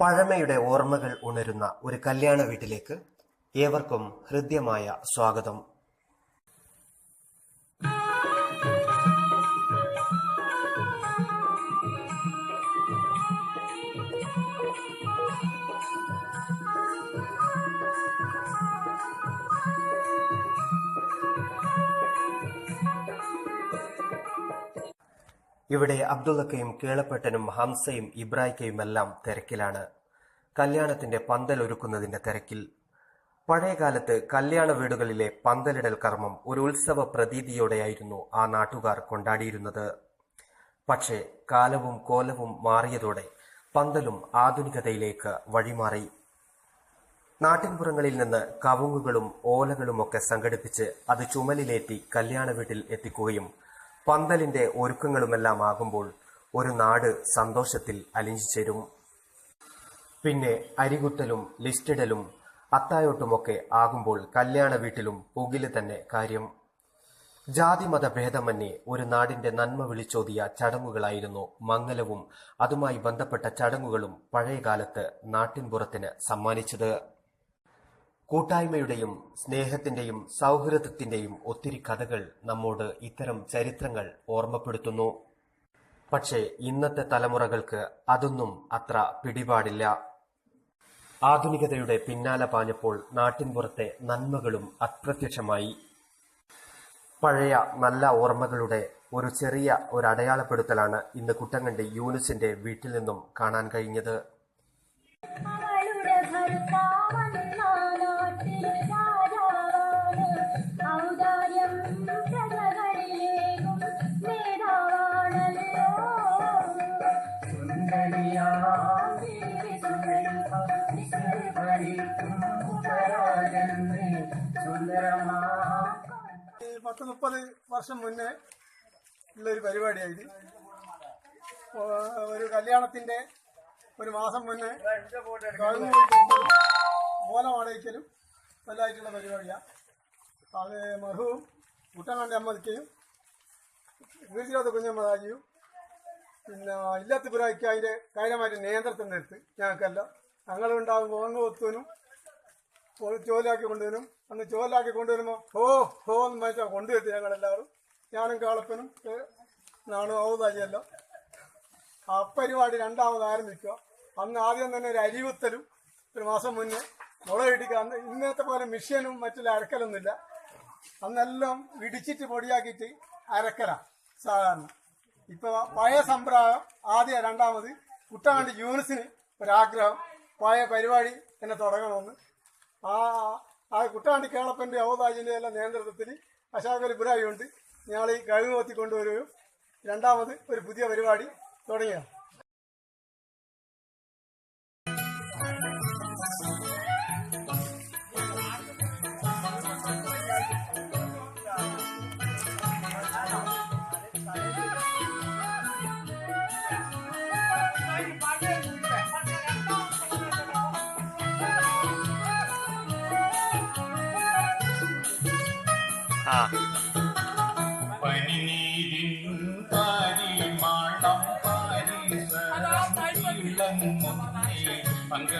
പഴമയുടെ ഓർമ്മകൾ ഉണരുന്ന ഒരു കല്യാണ വീട്ടിലേക്ക് ഏവർക്കും ഹൃദ്യമായ സ്വാഗതം. ഇവിടെ അബ്ദുള്ളക്കയും കേളപ്പെട്ടനും ഹംസയും ഇബ്രാഹിക്കയുമെല്ലാം തിരക്കിലാണ്. കല്യാണത്തിന്റെ പന്തൽ ഒരുക്കുന്നതിന്റെ തിരക്കിൽ. പഴയകാലത്ത് കല്യാണ വീടുകളിലെ പന്തലിടൽ കർമ്മം ഒരു ഉത്സവ പ്രതീതിയോടെയായിരുന്നു ആ നാട്ടുകാർ കൊണ്ടാടിയിരുന്നത്. പക്ഷേ കാലവും കോലവും മാറിയതോടെ പന്തലും ആധുനികതയിലേക്ക് വഴിമാറി. നാട്ടിൻപുറങ്ങളിൽ നിന്ന് കവുങ്ങുകളും ഓലകളുമൊക്കെ സംഘടിപ്പിച്ച് അത് ചുമലിലേറ്റി കല്യാണ വീട്ടിൽ എത്തിക്കുകയും പന്തലിന്റെ ഒരുക്കങ്ങളുമെല്ലാം ആകുമ്പോൾ ഒരു നാട് സന്തോഷത്തിൽ അലിഞ്ഞു ചേരും. പിന്നെ അരികുത്തലും ലിസ്റ്റിടലും അത്തായോട്ടുമൊക്കെ ആകുമ്പോൾ കല്യാണ വീട്ടിലും പുകിൽ തന്നെ കാര്യം. ജാതിമത ഭേദമന്യേ ഒരു നാടിന്റെ നന്മ വിളിച്ചോതിയ ചടങ്ങുകളായിരുന്നു മംഗലവും. അതുമായി ബന്ധപ്പെട്ട ചടങ്ങുകളും പഴയകാലത്ത് നാട്ടിൻപുറത്തിന് സമ്മാനിച്ചത്. കൂട്ടായ്മയുടെയും സ്നേഹത്തിന്റെയും സൗഹൃദത്തിന്റെയും ഒത്തിരി കഥകൾ നമ്മോട് ഇത്തരം ചരിത്രങ്ങൾ ഓർമ്മപ്പെടുത്തുന്നു. പക്ഷേ ഇന്നത്തെ തലമുറകൾക്ക് അതൊന്നും അത്ര പിടിപാടില്ല. ആധുനികതയുടെ പിന്നാലെ പാഞ്ഞപ്പോൾ നാട്ടിൻപുറത്തെ നന്മകളും അപ്രത്യക്ഷമായി. പഴയ നല്ല ഓർമ്മകളുടെ ഒരു ചെറിയ ഒരു അടയാളപ്പെടുത്തലാണ് ഇന്ന് കുട്ടങ്ങണ്ടി യൂനിസിന്റെ വീട്ടിൽ നിന്നും കാണാൻ കഴിഞ്ഞത്. പത്ത് മുപ്പത് വർഷം മുന്നേ ഉള്ള ഒരു പരിപാടിയായത് ഒരു കല്യാണത്തിന്റെ ഒരു മാസം മുന്നേ ഓല വാടകയ്ക്കലും വലുതായിട്ടുള്ള പരിപാടിയാണ് അത് മർഹവും കുട്ടനാണ്ടി അമ്മദിക്കയും വീഴ്ചയില്ലാത്ത കുഞ്ഞമ്മദാജിയും പിന്നെ ഇല്ലാത്ത പുരായ്ക്ക് അതിന്റെ കാര്യമായിട്ട് നേതൃത്വം നിർത്തി ഞങ്ങൾക്കല്ല. ഞങ്ങളുണ്ടാകും ഓങ്ങ് ഒത്തുനും ചോലാക്കി കൊണ്ടുവരും അന്ന് ചോലാക്കി കൊണ്ടുവരുമ്പോൾ ഹോ ഹോ എന്ന് വെച്ചാൽ കൊണ്ടുവരുത്തി ഞങ്ങളെല്ലാവരും? ഞാനും കാളപ്പനും നാണു നാണും ആ പരിപാടി രണ്ടാമത് ആരംഭിക്കുക അന്ന് ആദ്യം തന്നെ ഒരു അരിവുത്തലും ഒരു മാസം മുന്നേ മുളകിടിക്കുക അന്ന് ഇന്നത്തെ പോലെ മിഷ്യനും മറ്റുള്ള അരക്കലൊന്നുമില്ല. അന്നെല്ലാം ഇടിച്ചിട്ട് പൊടിയാക്കിയിട്ട് അരക്കല സാധാരണ. ഇപ്പൊ പഴയ സമ്പ്രദായം ആദ്യ രണ്ടാമത് കുട്ടനാട് യൂണിസിന് ഒരാഗ്രഹം. പഴയ പരിപാടി തന്നെ തുടങ്ങണമെന്ന് ആ ആ കുട്ടാണ്ടി കേളപ്പന്റെ ഔദാജിന്റെ എല്ലാം നേതൃത്വത്തിൽ അശാകൽ ഇബ്രാഹിം ഉണ്ട് ഞങ്ങൾ ഈ കഴിവ് കൊത്തി കൊണ്ടുവരികയും രണ്ടാമത് ഒരു പുതിയ പരിപാടി பணி நீரின் பாரி மாடம் பாரி அங்க